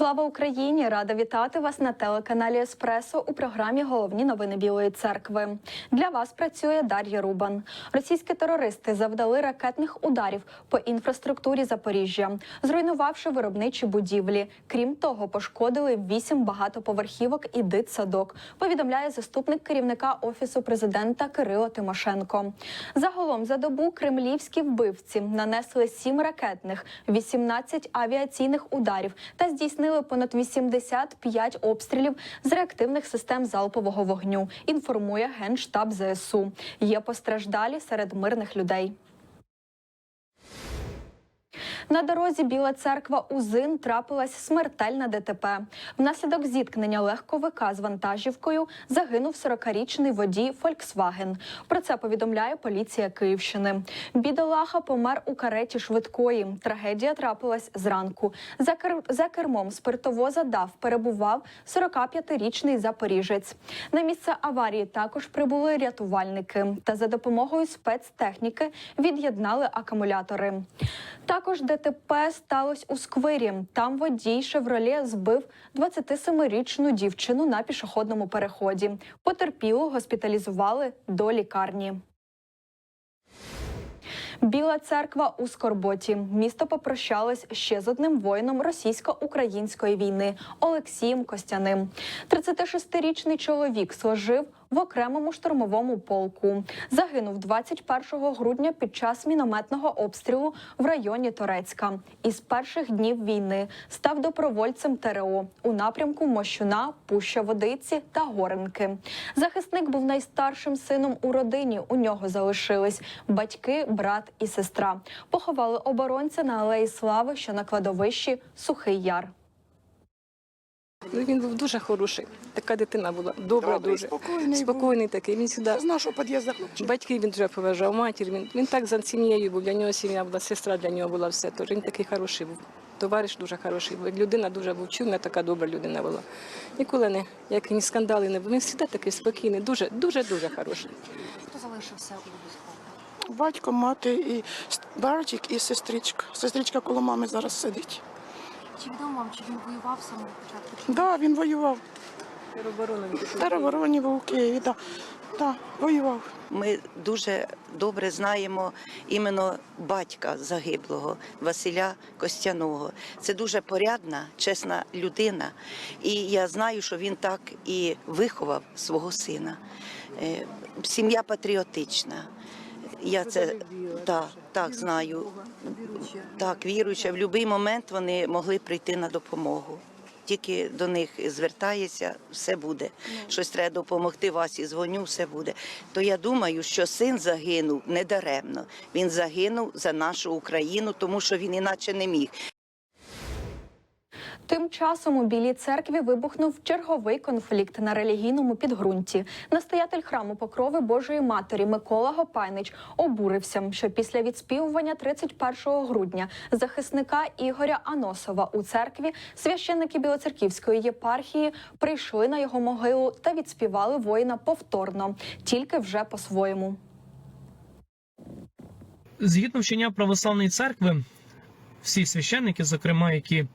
Слава Україні! Рада вітати вас на телеканалі Еспресо у програмі Головні новини Білої церкви. Для вас працює Дар'я Рубан. Російські терористи завдали ракетних ударів по інфраструктурі Запоріжжя, зруйнувавши виробничі будівлі. Крім того, пошкодили вісім багатоповерхівок і дитсадок. Повідомляє заступник керівника офісу президента Кирило Тимошенко. Загалом за добу кремлівські вбивці нанесли сім ракетних, 18 авіаційних ударів та здійснили понад 85 обстрілів з реактивних систем залпового вогню. Інформує генштаб ЗСУ. Є постраждалі серед мирних людей. На дорозі Біла церква Узин трапилась смертельна ДТП. Внаслідок зіткнення легковика з вантажівкою загинув 40-річний водій Фольксваген. Про це повідомляє поліція Київщини. Бідолаха помер у кареті швидкої. Трагедія трапилась зранку. За, кер... за кермом спиртовоза ДАВ перебував 45-річний запоріжець. На місце аварії також прибули рятувальники та за допомогою спецтехніки від'єднали акумулятори. Також ДТП сталося у сквері. Там водій «Шевроле» збив 27-річну дівчину на пішохідному переході. Потерпілу госпіталізували до лікарні. Біла церква у Скорботі. Місто попрощалось ще з одним воїном російсько-української війни Олексієм Костяним. 36-річний чоловік служив в окремому штурмовому полку. Загинув 21 грудня під час мінометного обстрілу в районі Торецька. Із перших днів війни став добровольцем ТРО у напрямку Мощуна, Пуща Водиці та Горенки. Захисник був найстаршим сином у родині. У нього залишились батьки, брат і сестра. Поховали оборонця на алеї Слави, що на кладовищі Сухий Яр. Ну, Він був дуже хороший. Така дитина була. Добра Добрий, дуже. спокійний Спокійний такий. Він сюди. З нашого під'їзду хлопчик. Батьків він дуже поважав, матір. Він, він так за сім'єю був. Для нього сім'я була, сестра для нього була все. Тож він такий хороший був. Товариш дуже хороший був. Людина дуже був чуйна, така добра людина була. Ніколи не, як ні скандали не було. Він завжди такий спокійний, дуже, дуже, дуже хороший. Хто залишився у військовому? Батько, мати і братик і сестричка. Сестричка коло мами зараз сидить. Чи відомо вам, чи він воював з самого початку? Так, да, він воював. Пішов. Теробороні був у Києві, так. Да, воював. Ми дуже добре знаємо іменно батька загиблого Василя Костяного. Це дуже порядна, чесна людина. І я знаю, що він так і виховав свого сина. Е, Сім'я патріотична. Я це так, так знаю. Так, віруюча, в будь-який момент вони могли прийти на допомогу. Тільки до них звертається, все буде. Щось треба допомогти Васі, дзвоню, все буде. То я думаю, що син загинув недаремно. Він загинув за нашу Україну, тому що він іначе не міг. Тим часом у Білій церкві вибухнув черговий конфлікт на релігійному підґрунті. Настоятель храму Покрови Божої Матері Микола Гопайнич обурився, що після відспівування 31 грудня захисника Ігоря Аносова у церкві священники Білоцерківської єпархії прийшли на його могилу та відспівали воїна повторно, тільки вже по-своєму. Згідно вчення православної церкви, всі священники, зокрема, які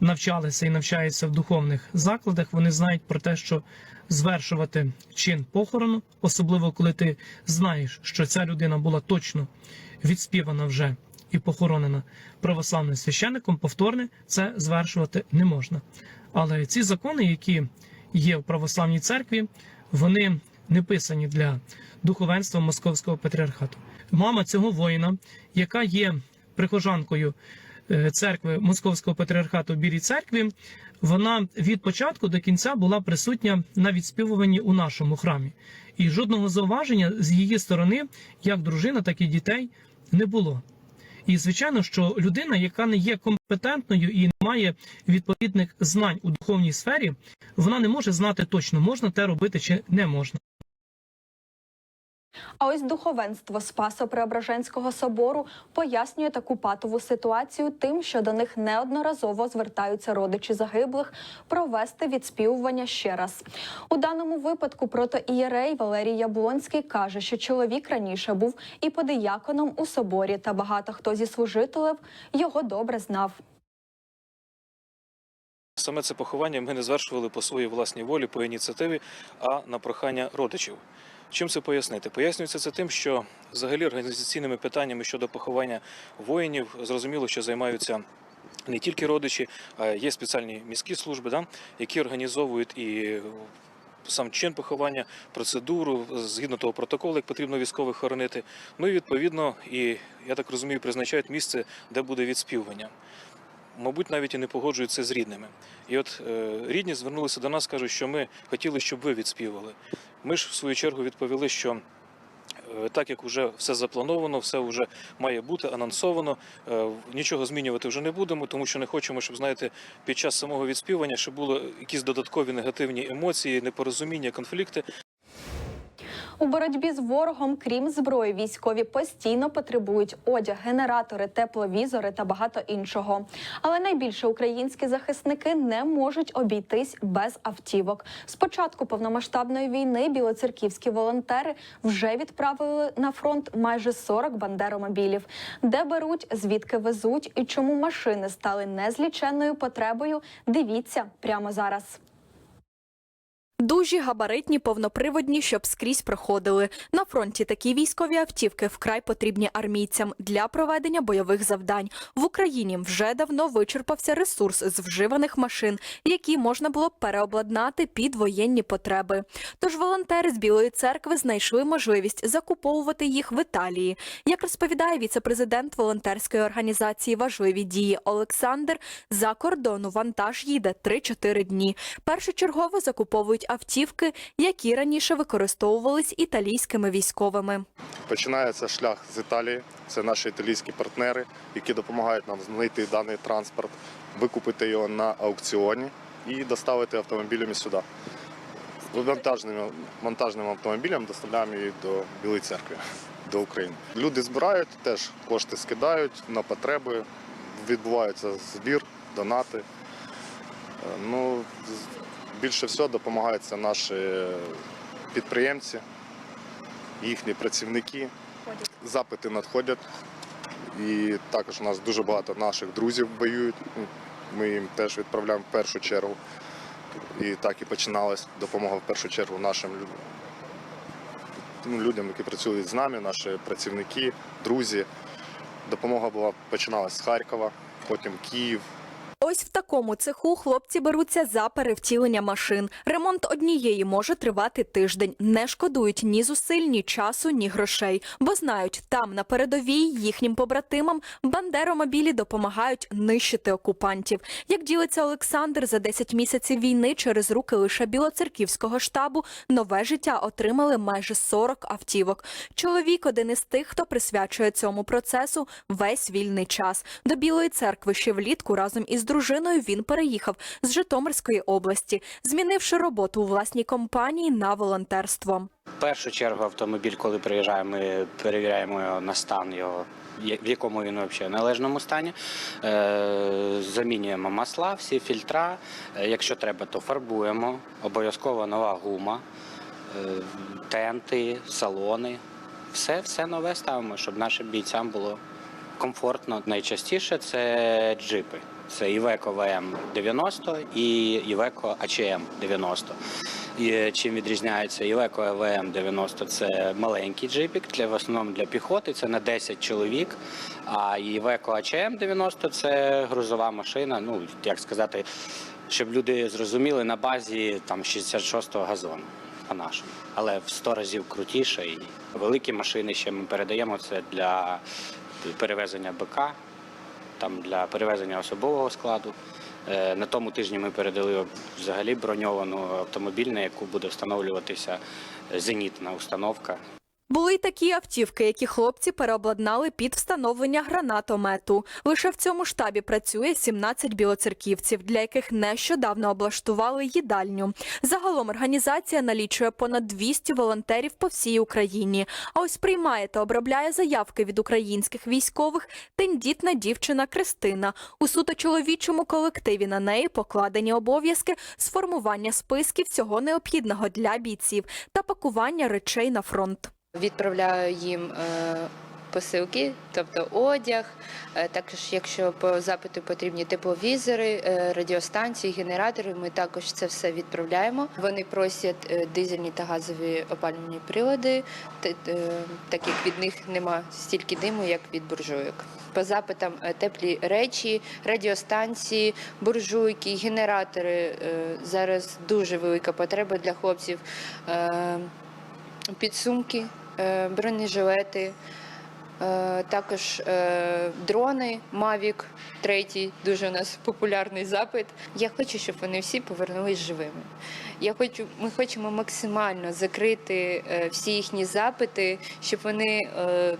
навчалися і навчаються в духовних закладах, вони знають про те, що звершувати чин похорону, особливо коли ти знаєш, що ця людина була точно відспівана вже і похоронена православним священником, повторне це звершувати не можна. Але ці закони, які є в православній церкві, вони не писані для духовенства Московського патріархату. Мама цього воїна, яка є прихожанкою церкви Московського патріархату в Білій церкві, вона від початку до кінця була присутня на відспівуванні у нашому храмі. І жодного зауваження з її сторони, як дружина, так і дітей, не було. І звичайно, що людина, яка не є компетентною і не має відповідних знань у духовній сфері, вона не може знати точно, можна те робити чи не можна. А ось духовенство Спасо-Преображенського собору пояснює таку патову ситуацію тим, що до них неодноразово звертаються родичі загиблих провести відспівування ще раз. У даному випадку протоієрей Валерій Яблонський каже, що чоловік раніше був і подияконом у соборі, та багато хто зі служителів його добре знав. Саме це поховання ми не звершували по своїй власній волі, по ініціативі, а на прохання родичів. Чим це пояснити? Пояснюється це тим, що взагалі організаційними питаннями щодо поховання воїнів зрозуміло, що займаються не тільки родичі, а є спеціальні міські служби, да, які організовують і сам чин поховання, процедуру згідно того протоколу, як потрібно військових хоронити. Ну і відповідно, і я так розумію, призначають місце, де буде відспівування. Мабуть, навіть і не погоджуються з рідними. І от е, рідні звернулися до нас, кажуть, що ми хотіли, щоб ви відспівали. Ми ж в свою чергу відповіли, що е, так як вже все заплановано, все вже має бути анонсовано. е, Нічого змінювати вже не будемо, тому що не хочемо, щоб знаєте, під час самого відспівання ще були якісь додаткові негативні емоції, непорозуміння, конфлікти. У боротьбі з ворогом, крім зброї, військові постійно потребують одяг, генератори, тепловізори та багато іншого. Але найбільше українські захисники не можуть обійтись без автівок. З початку повномасштабної війни білоцерківські волонтери вже відправили на фронт майже 40 бандеромобілів. Де беруть, звідки везуть і чому машини стали незліченною потребою. Дивіться прямо зараз. Дужі, габаритні, повноприводні, щоб скрізь проходили. На фронті такі військові автівки вкрай потрібні армійцям для проведення бойових завдань. В Україні вже давно вичерпався ресурс з вживаних машин, які можна було б переобладнати під воєнні потреби. Тож волонтери з Білої церкви знайшли можливість закуповувати їх в Італії. Як розповідає віцепрезидент волонтерської організації Важливі дії Олександр, за кордону вантаж їде 3-4 дні. Першочергово закуповують автівки, які раніше використовувались італійськими військовими. Починається шлях з Італії. Це наші італійські партнери, які допомагають нам знайти даний транспорт, викупити його на аукціоні і доставити автомобілями сюди. Вантажним, вантажним автомобілем доставляємо її до Білої церкви, до України. Люди збирають, теж кошти скидають на потреби, відбувається збір, донати. Е, Ну, більше всього допомагаються наші підприємці, їхні працівники. Запити надходять. І також у нас дуже багато наших друзів воюють. Ми їм теж відправляємо в першу чергу. І так і починалась допомога в першу чергу нашим людям. Ну, людям, які працюють з нами, наші працівники, друзі. Допомога була починалась з Харкова, потім Київ, Ось в такому цеху хлопці беруться за перевтілення машин. Ремонт однієї може тривати тиждень. Не шкодують ні зусиль, ні часу, ні грошей, бо знають, там на передовій їхнім побратимам бандеромобілі допомагають нищити окупантів. Як ділиться Олександр, за 10 місяців війни через руки лише білоцерківського штабу нове життя отримали майже 40 автівок. Чоловік один із тих, хто присвячує цьому процесу весь вільний час. До Білої церкви ще влітку разом із дружиною він переїхав з Житомирської області, змінивши роботу у власній компанії на волонтерство. В першу чергу автомобіль, коли приїжджає, ми перевіряємо його на стан його. В якому він взагалі належному стані. Е, замінюємо масла, всі фільтра. Е, якщо треба, то фарбуємо. Обов'язково нова гума, е, тенти, салони. Все, все нове ставимо, щоб нашим бійцям було комфортно. Найчастіше це джипи. Це Iveco VM90 і Iveco ACM 90. І чим відрізняється Iveco VM90 це маленький джипік, для, в основному для піхоти, це на 10 чоловік. А Iveco ACM 90 це грузова машина, ну, як сказати, щоб люди зрозуміли, на базі там 66-го газону по-нашому. Але в 100 разів крутіше. І великі машини ще ми передаємо це для перевезення БК, там для перевезення особового складу. Е, На тому тижні ми передали взагалі броньовану автомобіль, на яку буде встановлюватися зенітна установка. Були й такі автівки, які хлопці переобладнали під встановлення гранатомету. Лише в цьому штабі працює 17 білоцерківців, для яких нещодавно облаштували їдальню. Загалом організація налічує понад 200 волонтерів по всій Україні. А ось приймає та обробляє заявки від українських військових тендітна дівчина Кристина. У суто чоловічому колективі на неї покладені обов'язки з формування списків всього необхідного для бійців та пакування речей на фронт. Відправляю їм е, посилки, тобто одяг. Е, Також, якщо по запиту потрібні тепловізори, е, радіостанції, генератори, ми також це все відправляємо. Вони просять дизельні та газові опалювальні прилади, так як від них нема стільки диму, як від буржуйок. По запитам теплі речі, радіостанції, буржуйки, генератори. Зараз дуже велика потреба для хлопців. Підсумки, бронежилети, е, також е, дрони Mavic третій, дуже у нас популярний запит. Я хочу, щоб вони всі повернулись живими. Я хочу, ми хочемо максимально закрити е, всі їхні запити, щоб вони, е,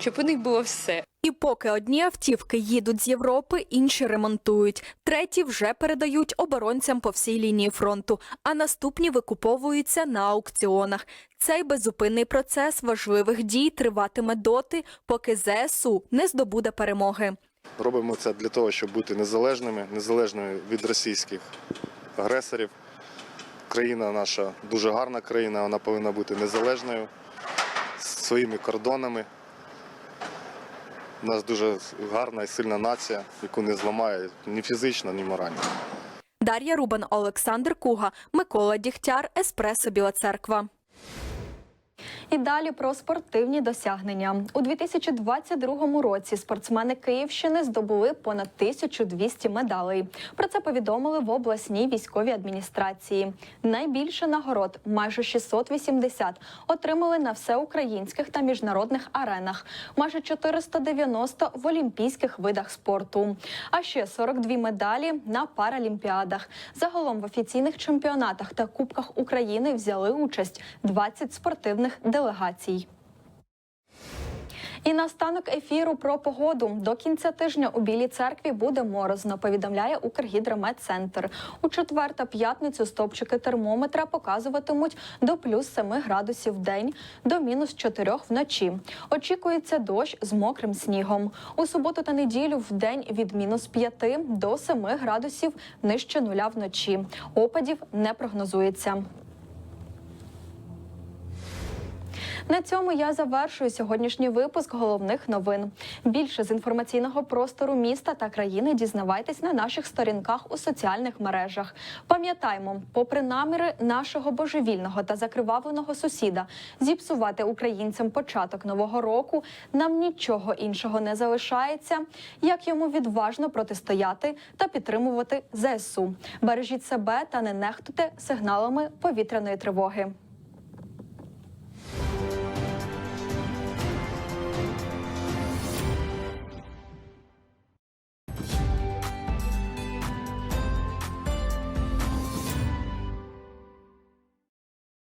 щоб у них було все. І поки одні автівки їдуть з Європи, інші ремонтують, треті вже передають оборонцям по всій лінії фронту, а наступні викуповуються на аукціонах. Цей беззупинний процес важливих дій триватиме доти, поки ЗСУ не здобуде перемоги. Робимо це для того, щоб бути незалежними, незалежними від російських агресорів. Країна наша дуже гарна країна, вона повинна бути незалежною, своїми кордонами. У нас дуже гарна і сильна нація, яку не зламає ні фізично, ні морально. Дар'я Рубан, Олександр Куга, Микола Дігтяр, Еспресо Біла Церква. І далі про спортивні досягнення у 2022 році. Спортсмени Київщини здобули понад 1200 медалей. Про це повідомили в обласній військовій адміністрації. Найбільше нагород, майже 680, отримали на всеукраїнських та міжнародних аренах, майже 490 в олімпійських видах спорту. А ще 42 медалі на паралімпіадах. Загалом в офіційних чемпіонатах та кубках України взяли участь 20 спортивних делегацій. І наостанок ефіру про погоду до кінця тижня у Білій церкві буде морозно. Повідомляє Укргідрометцентр. У четвер та п'ятницю стопчики термометра показуватимуть до плюс 7 градусів в день, до мінус 4 вночі. Очікується дощ з мокрим снігом. У суботу та неділю в день від мінус 5 до 7 градусів нижче нуля вночі. Опадів не прогнозується. На цьому я завершую сьогоднішній випуск головних новин. Більше з інформаційного простору міста та країни дізнавайтесь на наших сторінках у соціальних мережах. Пам'ятаймо, попри наміри нашого божевільного та закривавленого сусіда зіпсувати українцям початок нового року, нам нічого іншого не залишається, як йому відважно протистояти та підтримувати ЗСУ. Бережіть себе та не нехтуйте сигналами повітряної тривоги.